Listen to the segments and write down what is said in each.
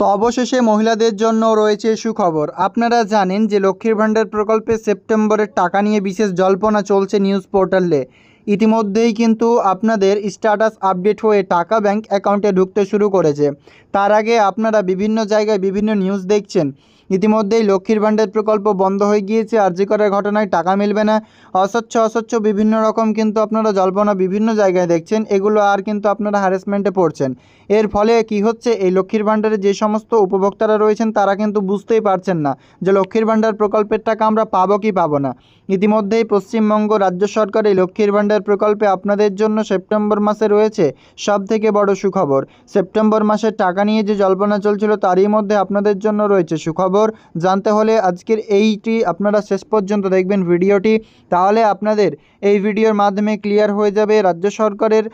তো অবশেষে মহিলাদের জন্য রয়েছে সুখবর। আপনারা জানেন যে লক্ষ্মীর ভাণ্ডার প্রকল্পে সেপ্টেম্বরের টাকা নিয়ে বিশেষ জল্পনা চলছে নিউজ পোর্টালে। ইতিমধ্যেই কিন্তু আপনাদের স্ট্যাটাস আপডেট হয়ে টাকা ব্যাংক অ্যাকাউন্টে ঢুকতে শুরু করেছে। তার আগে আপনারা বিভিন্ন জায়গায় বিভিন্ন নিউজ দেখছেন। ইতিমধ্যেই লক্ষ্মীর ভাণ্ডার প্রকল্প বন্ধ হয়ে গিয়েছে। আরজি করার ঘটনায় টাকা মিলবে না। অস্বচ্ছ অস্বচ্ছ বিভিন্ন রকম কিন্তু আপনারা জল্পনা বিভিন্ন জায়গায় দেখছেন। এগুলো আর কিন্তু আপনারা হ্যারাসমেন্টে পড়ছেন। এর ফলে কি হচ্ছে? এই লক্ষ্মীর ভাণ্ডারে যে সমস্ত উপভোক্তারা রয়েছেন, তারা কিন্তু বুঝতেই পারছেন না যে লক্ষ্মীর ভাণ্ডার প্রকল্পের টাকা আমরা পাবো কি পাবো না। ইতিমধ্যেই পশ্চিমবঙ্গ রাজ্য সরকার এই লক্ষ্মীর ভাণ্ডার প্রকল্পে আপনাদের জন্য সেপ্টেম্বর মাসে রয়েছে সব থেকে বড় সুখবর। সেপ্টেম্বর মাসের টাকা নিয়ে যে জল্পনা চলছিল, তারই মধ্যে আপনাদের জন্য রয়েছে সুখবর। জানতে হলে আজকের এইটি আপনারা শেষ পর্যন্ত দেখবেন ভিডিওটি। তাহলে আপনাদের এই ভিডিওর মাধ্যমে ক্লিয়ার হয়ে যাবে রাজ্য সরকারের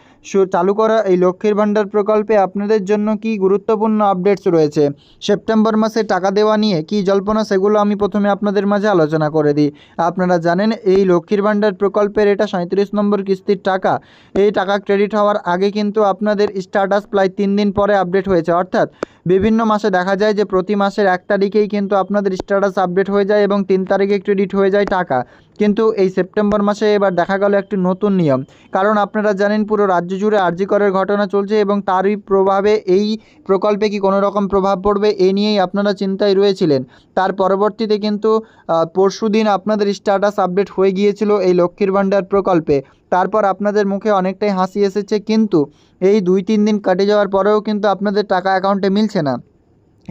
চালু করা এই লক্ষ্মীর ভাণ্ডার প্রকল্পে আপনাদের জন্য কি গুরুত্বপূর্ণ আপডেটস রয়েছে। সেপ্টেম্বর মাসে টাকা দেওয়া নিয়ে কি জল্পনা, সেগুলো আমি প্রথমে আপনাদের মাঝে আলোচনা করে দিই। আপনারা জানেন এই লক্ষ্মীর ভাণ্ডার প্রকল্পের এটা সাঁত্রিশ নম্বর কিস্তির টাকা। এই টাকা ক্রেডিট হওয়ার আগে কিন্তু আপনাদের স্ট্যাটাস প্রায় তিন দিন পরে আপডেট হয়েছে। অর্থাৎ বিভিন্ন মাসে দেখা যায় যে প্রতি মাসের এক তারিখেই কিন্তু আপনাদের স্ট্যাটাস আপডেট হয়ে যায় এবং তিন তারিখে ক্রেডিট হয়ে যায় টাকা। কিন্তু এই সেপ্টেম্বর মাসে এবার দেখা গেল একটি নতুন নিয়ম। কারণ আপনারা জানেন, পুরো রাজ্য জুড়ে আরজি করের ঘটনা চলছে এবং তারই প্রভাবে এই প্রকল্পে কি কোনো রকম প্রভাব পড়বে, এ নিয়েই আপনারা চিন্তায় রয়েছিলেন। তার পরবর্তীতে কিন্তু পরশু দিন আপনাদের স্ট্যাটাস আপডেট হয়ে গিয়েছিল এই লক্ষ্মীর ভাণ্ডার প্রকল্পে। তারপর আপনাদের মুখে অনেকটাই হাসি এসেছে, কিন্তু এই দুই তিন দিন কাটে যাওয়ার পরেও কিন্তু আপনাদের টাকা অ্যাকাউন্টে মিলছে না।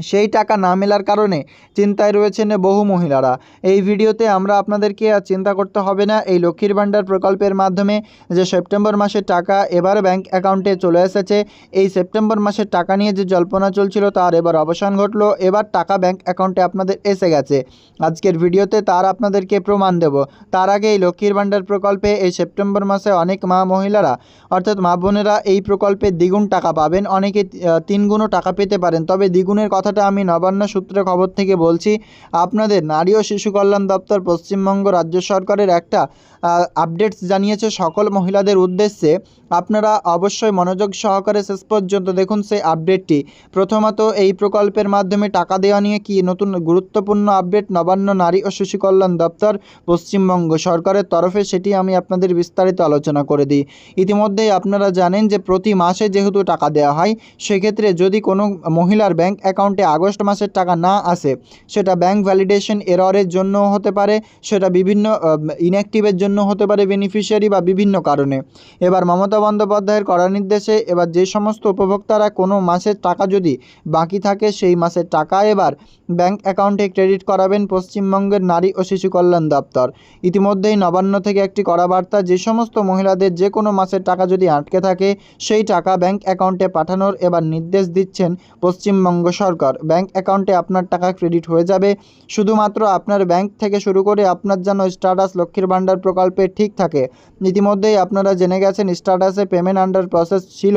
সেই টাকা না মেলার কারণে চিন্তায় রয়েছেন বহু মহিলারা। এই ভিডিওতে আমরা আপনাদেরকে আর চিন্তা করতে হবে না, এই লক্ষ্মীর ভাণ্ডার প্রকল্পের মাধ্যমে যে সেপ্টেম্বর মাসের টাকা এবার ব্যাংক অ্যাকাউন্টে চলে এসেছে, এই সেপ্টেম্বর মাসের টাকা নিয়ে যে জল্পনা চলছিল তার এবার অবসান ঘটলো, এবার টাকা ব্যাংক অ্যাকাউন্টে আপনাদের এসে গেছে। আজকের ভিডিওতে তার আপনাদেরকে প্রমাণ দেব। তার আগে এই লক্ষ্মীর ভাণ্ডার প্রকল্পে এই সেপ্টেম্বর মাসে অনেক মা মহিলারা, অর্থাৎ মা বোনেরা এই প্রকল্পে দ্বিগুণ টাকা পাবেন, অনেকে তিনগুণও টাকা পেতে পারেন, তবে দ্বিগুণের কথাটা আমি নবান্ন সূত্রে খবর থেকে বলছি, আপনাদের নারী ও শিশু কল্যাণ দপ্তর পশ্চিমবঙ্গ রাজ্য সরকারের একটা আপডেটস জানিয়েছে সকল মহিলাদের উদ্দেশ্যে। আপনারা অবশ্যই মনোযোগ সহকারে শেষ পর্যন্ত দেখুন সেই আপডেটটি প্রথমত, এই প্রকল্পের মাধ্যমে টাকা দেওয়া নিয়ে কি নতুন গুরুত্বপূর্ণ আপডেট নবান্ন নারী ও শিশু কল্যাণ দপ্তর, পশ্চিমবঙ্গ সরকারের তরফে সেটি আমি আপনাদের বিস্তারিত আলোচনা করে দিই। ইতিমধ্যেই আপনারা জানেন যে প্রতি মাসে যেহেতু টাকা দেওয়া হয়, সেক্ষেত্রে যদি কোনো মহিলার ব্যাংক অ্যাকাউন্টে আগস্ট মাসের টাকা না আসে, সেটা ব্যাংক ভ্যালিডেশন এররের জন্যও হতে পারে, সেটা বিভিন্ন ইনঅ্যাক্টিভের জন্য হতে পারে বেনিফিশিয়ারি বা বিভিন্ন কারণে। এবার মমতা বন্দ্যোপাধ্যায়ের কড়া নির্দেশে এবার যে সমস্ত উপভোক্তারা কোনো মাসের টাকা যদি বাকি থাকে, সেই মাসের টাকা এবার ব্যাংক অ্যাকাউন্টে ক্রেডিট করাবেন পশ্চিমবঙ্গের নারী ও শিশু কল্যাণ দপ্তর। ইতিমধ্যেই নবান্ন থেকে একটি কড়া বার্তা, যে সমস্ত মহিলাদের যে কোনো মাসের টাকা যদি আটকে থাকে, সেই টাকা ব্যাংক অ্যাকাউন্টে পাঠানোর এবার নির্দেশ দিচ্ছেন পশ্চিমবঙ্গ সরকার। ব্যাংক অ্যাকাউন্টে আপনার টাকা ক্রেডিট হয়ে যাবে। শুধুমাত্র আপনার ব্যাংক থেকে শুরু করে আপনার যেন স্ট্যাটাস লক্ষ্মীর ভাণ্ডার প্রকল্পে ঠিক থাকে। ইতিমধ্যেই আপনারা জেনে গেছেন স্ট্যাটাসে পেমেন্ট আন্ডার প্রসেস ছিল।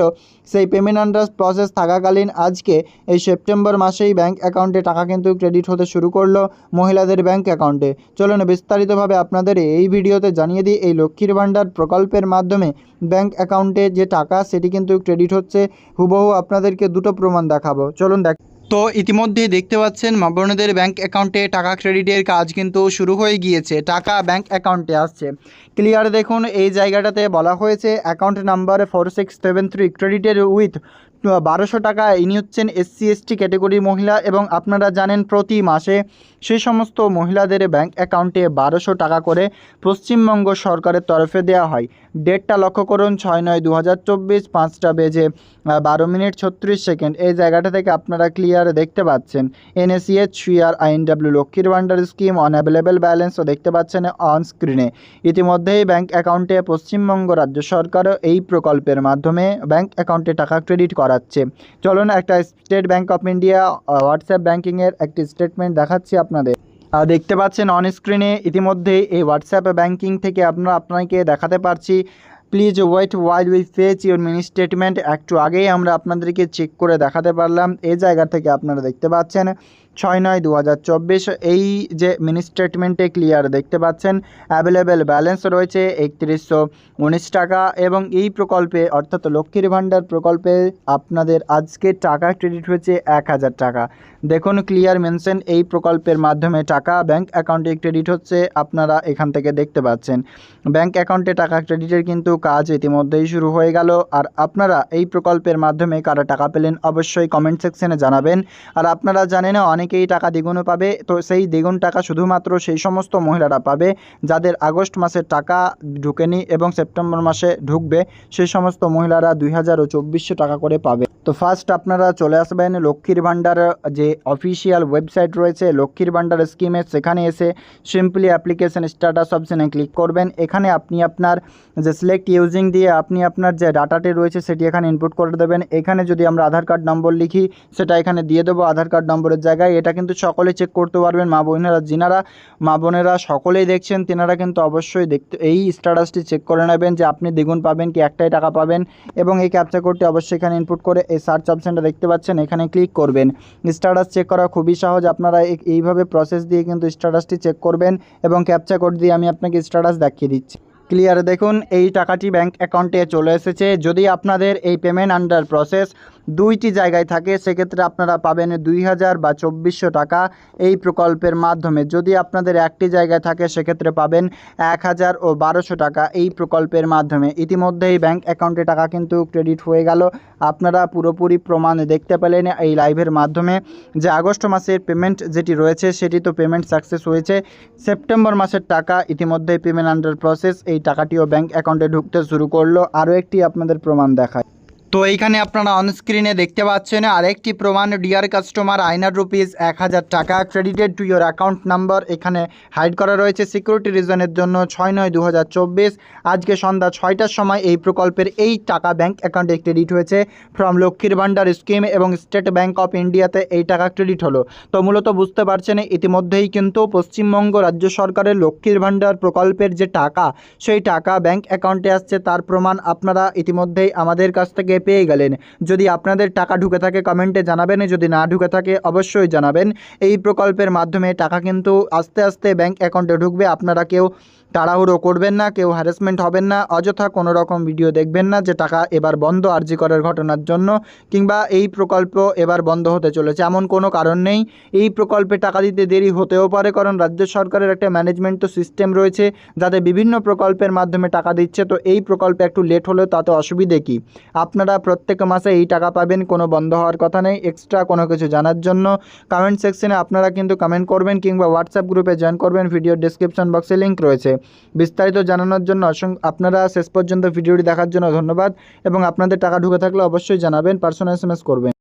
সেই পেমেন্ট আন্ডার প্রসেস থাকাকালীন আজকে এই সেপ্টেম্বর মাসেই ব্যাংক অ্যাকাউন্টে টাকা কিন্তু ক্রেডিট হতে শুরু করল মহিলাদের ব্যাংক অ্যাকাউন্টে চলুন বিস্তারিতভাবে আপনাদের এই ভিডিওতে জানিয়ে দিই, এই লক্ষ্মীর ভাণ্ডার প্রকল্পের মাধ্যমে ব্যাংক অ্যাকাউন্টে যে টাকা, সেটি কিন্তু ক্রেডিট হচ্ছে। হুবহু আপনাদেরকে দুটো প্রমাণ দেখাবো। চলুন দেখ তো ইতিমধ্যে দেখতে পাচ্ছেন মা বোনদের ব্যাঙ্ক অ্যাকাউন্টে টাকা ক্রেডিটের কাজ কিন্তু শুরু হয়ে গিয়েছে, টাকা ব্যাঙ্ক অ্যাকাউন্টে আসছে। ক্লিয়ার দেখুন, এই জায়গাটাতে বলা হয়েছে, account number four six seven three ক্রেডিটের উইথ বারোশো টাকা ইনি হচ্ছেন এসসি, এসটি ক্যাটেগরির মহিলা এবং আপনারা জানেন প্রতি মাসে সেই সমস্ত মহিলাদের ব্যাংক অ্যাকাউন্টে বারোশো টাকা করে পশ্চিমবঙ্গ সরকারের তরফে দেওয়া হয়। ডেটটা লক্ষ্য করুন, ছয় নয় দু হাজার চব্বিশ, পাঁচটা বেজে বারো মিনিট ছত্রিশ সেকেন্ড। এই জায়গাটা থেকে আপনারা ক্লিয়ার দেখতে পাচ্ছেন। এনএসিএচ সুইআর আইএনডাব্লিউ, লক্ষ্মীর ভাণ্ডার স্কিম অন অ্যাভেলেবেল ব্যালেন্সও দেখতে পাচ্ছেন অন স্ক্রিনে ইতিমধ্যেই ব্যাংক অ্যাকাউন্টে পশ্চিমবঙ্গ রাজ্য সরকারও এই প্রকল্পের মাধ্যমে ব্যাংক অ্যাকাউন্টে টাকা ক্রেডিট করাচ্ছে চলুন একটা State Bank of India WhatsApp ব্যাঙ্কিংয়ের একটি স্টেটমেন্ট দেখাচ্ছি আপনাদের। দেখতে পাচ্ছেন অন স্ক্রিনে ইতিমধ্যে এই হোয়াটসঅ্যাপ ব্যাঙ্কিং থেকে আপনারা, আপনাকে দেখাতে পারছি। Please wait while we fetch your mini statement একটু আগেই আমরা আপনাদেরকে চেক করে দেখাতে পারলাম। এই জায়গা থেকে আপনারা দেখতে পাচ্ছেন ছয় নয় দু এই যে মিনি স্টেটমেন্টে ক্লিয়ার দেখতে পাচ্ছেন অ্যাভেলেবেল ব্যালেন্স রয়েছে একত্রিশশো উনিশ টাকা এবং এই প্রকল্পে, অর্থাৎ লক্ষ্মীর ভাণ্ডার প্রকল্পে আপনাদের আজকে টাকা ক্রেডিট হয়েছে এক হাজার টাকা। দেখুন ক্লিয়ার মেনশন এই প্রকল্পের মাধ্যমে টাকা ব্যাংক অ্যাকাউন্টে ক্রেডিট হচ্ছে, আপনারা এখান থেকে দেখতে পাচ্ছেন। ব্যাংক অ্যাকাউন্টে টাকা ক্রেডিটের কিন্তু কাজ ইতিমধ্যেই শুরু হয়ে গেল। আর আপনারা এই প্রকল্পের মাধ্যমে কারা টাকা পেলেন অবশ্যই কমেন্ট সেকশনে জানাবেন। আর আপনারা জানেন অনেকেই টাকা দ্বিগুণও পাবে। তো সেই দ্বিগুণ টাকা শুধুমাত্র সেই সমস্ত মহিলারা পাবে যাদের আগস্ট মাসের টাকা ঢুকেনি এবং সেপ্টেম্বর মাসে ঢুকবে। সেই সমস্ত মহিলারা দুই হাজার ও টাকা করে পাবে। তো ফার্স্ট আপনারা চলে আসবেন লক্ষ্মীর ভাণ্ডার, যে অফিসিয়াল ওয়েবসাইট রয়েছে লক্ষ্মীর ভাণ্ডার স্কিমে সেখানে এসে সিম্পলি অ্যাপ্লিকেশন স্ট্যাটাস অপশানে ক্লিক করবেন। এখানে আপনি আপনার যে সিলেক্ট ইউজিং দিয়ে আপনি আপনার যে ডাটাটি রয়েছে সেটি এখানে ইনপুট করে দেবেন। এখানে যদি আমরা আধার কার্ড নম্বর লিখি, সেটা এখানে দিয়ে দেবো আধার কার্ড নম্বরের জায়গায়। এটা কিন্তু সকলে চেক করতে পারবেন, মা বোনেরা যিনারা মা বোনেরা সকলেই দেখছেন, তেনারা কিন্তু অবশ্যই দেখতে, এই স্ট্যাটাসটি চেক করে নেবেন যে আপনি দ্বিগুণ পাবেন কি একটাই টাকা পাবেন এবং এই ক্যাপচা কোডটি অবশ্যই এখানে ইনপুট করে এই সার্চ অপশানটা দেখতে পাচ্ছেন, এখানে ক্লিক করবেন। স্ট্যাটাস চেক করা খুবই সহজ, আপনারা এই- এইভাবে প্রসেস দিয়ে কিন্তু স্ট্যাটাসটি চেক করবেন এবং ক্যাপচা কোড দিয়ে আমি আপনাকে স্ট্যাটাস দেখিয়ে দিচ্ছি। ক্লিয়ার দেখুন এই টাকাটি ব্যাংক অ্যাকাউন্টে চলে এসেছে। যদি আপনাদের এই পেমেন্ট আন্ডার প্রসেস দুইটি জায়গায় থাকে, সেক্ষেত্রে আপনারা পাবেন দুই হাজার বা চব্বিশশো টাকা এই প্রকল্পের মাধ্যমে। যদি আপনাদের একটি জায়গায় থাকে, সেক্ষেত্রে পাবেন এক হাজার ও বারোশো টাকা এই প্রকল্পের মাধ্যমে। ইতিমধ্যেই ব্যাংক অ্যাকাউন্টে টাকা কিন্তু ক্রেডিট হয়ে গেল। আপনারা পুরোপুরি প্রমাণ দেখতে পেলেন এই লাইভের মাধ্যমে যে আগস্ট মাসের পেমেন্ট যেটি রয়েছে, সেটি তো পেমেন্ট সাকসেস হয়েছে। সেপ্টেম্বর মাসের টাকা ইতিমধ্যেই পেমেন্ট আন্ডার প্রসেস এই টাকাটিও ব্যাংক অ্যাকাউন্টে ঢুকতে শুরু করল। আরও একটি আপনাদের প্রমাণ দেখায়। তো এইখানে আপনারা অনস্ক্রিনে দেখতে পাচ্ছেন, আরেকটি প্রমাণ ডিয়ার কাস্টমার আইনার রুপিস এক হাজার টাকা credited to your account number এখানে হাইড করা রয়েছে সিকিউরিটি রিজনের জন্য ছয় নয় দু আজকে সন্ধ্যা ছয়টার সময় এই প্রকল্পের এই টাকা ব্যাংক অ্যাকাউন্টে ক্রেডিট হয়েছে ফ্রম লক্ষ্মীর ভাণ্ডার স্কিম এবং স্টেট ব্যাংক অফ ইন্ডিয়াতে এই টাকা ক্রেডিট হলো। তো মূলত বুঝতে পারছেন, ইতিমধ্যেই কিন্তু পশ্চিমবঙ্গ রাজ্য সরকারের লক্ষ্মীর ভাণ্ডার প্রকল্পের যে টাকা, সেই টাকা ব্যাংক অ্যাকাউন্টে আসছে। তার প্রমাণ আপনারা ইতিমধ্যেই আমাদের কাছ থেকে পেয়ে গেলেন। যদি আপনাদের টাকা ঢুকে থাকে, কমেন্টে জানাবেন। যদি না ঢুকে থাকে, অবশ্যই জানাবেন। এই প্রকল্পের মাধ্যমে টাকা কিন্তু আস্তে আস্তে ব্যাংক অ্যাকাউন্টে ঢুকবে। আপনারা কেউ তাড়াহুড়ো করবেন না, কেউ হ্যারাসমেন্ট হবেন না। অযথা কোনো রকম ভিডিও দেখবেন না যে টাকা এবার বন্ধ আর্জি করার ঘটনার জন্য কিংবা এই প্রকল্প এবার বন্ধ হতে চলেছে এমন কোনো কারণ নেই। এই প্রকল্পে টাকা দিতে দেরি হতেও পারে কারণ রাজ্য সরকারের একটা ম্যানেজমেন্ট তো সিস্টেম রয়েছে যাতে বিভিন্ন প্রকল্পের মাধ্যমে টাকা দিচ্ছে। তো এই প্রকল্পে একটু লেট হলেও তাতে অসুবিধে কী? আপনারা প্রত্যেক মাসে এই টাকা পাবেন, কোনো বন্ধ হওয়ার কথা নেই। এক্সট্রা কোনো কিছু জানার জন্য কমেন্ট সেকশনে আপনারা কিন্তু কমেন্ট করবেন কিংবা হোয়াটসঅ্যাপ গ্রুপে জয়েন করবেন। ভিডিও ডিসক্রিপশন বক্সে লিঙ্ক রয়েছে। বিস্তারিত জানানোর জন্য অসংখ্য আপনারা শেষ পর্যন্ত ভিডিওটি দেখার জন্য ধন্যবাদ এবং আপনাদের টাকা ঢুকে থাকলে অবশ্যই জানাবেন পার্সোনাল এস করবেন।